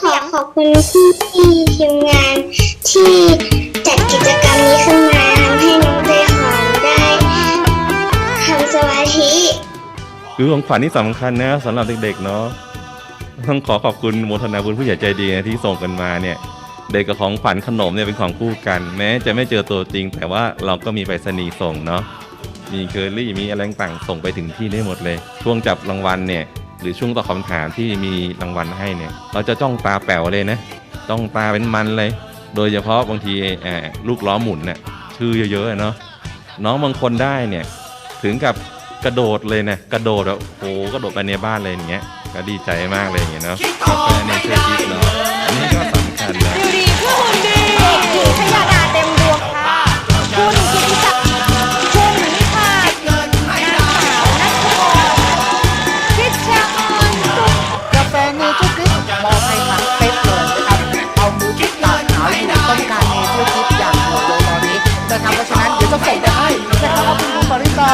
ขอขอบคุณที่ทีมงานที่จัดกิจกรรมนี้ขึ้นมาทำให้น้องเต้หอมได้ทำสมาธิคือของขวัญที่สำคัญนะสำหรับเด็กๆเนาะต้องขอขอบคุณโมทนาบุญผู้ใหญ่ใจดีนะที่ส่งกันมาเนี่ย เด็กกับของขวัญขนมเนี่ยเป็นของคู่กัน แม้จะไม่เจอตัวจริง แต่ว่าเราก็มีไปรษณีย์ส่งเนาะมีเคอรี่มีอะไรต่างๆส่งไปถึงที่ได้หมดเลย ช่วงจับรางวัลเนี่ย หรือช่วงตอบคำถามที่มีรางวัลให้เนี่ย เราจะจ้องตาแป๋วเลยนะจ้องตาเป็นมันเลย โดยเฉพาะบางทีลูกล้อหมุนเนี่ยชื่อเยอะๆเนาะน้องบางคนได้เนี่ยถึงกับกระโดดเลยนะกระโดดแบบโอ้โหกระโดดไปในบ้านเลยอย่างเงี้ยก็ดีใจมากเลยอย่างเงี้ยเนาะกาแฟเนเมอบให้ทั้งเซตเลยนะครับ เอามือปิดตาขาวอยู่ต้องการเนเจอร์กริปอย่างเดียวเลยตอนนี้นะครับเพราะฉะนั้นเดี๋ยวจะส่งไปให้นะครับขอบคุณคุณปริตา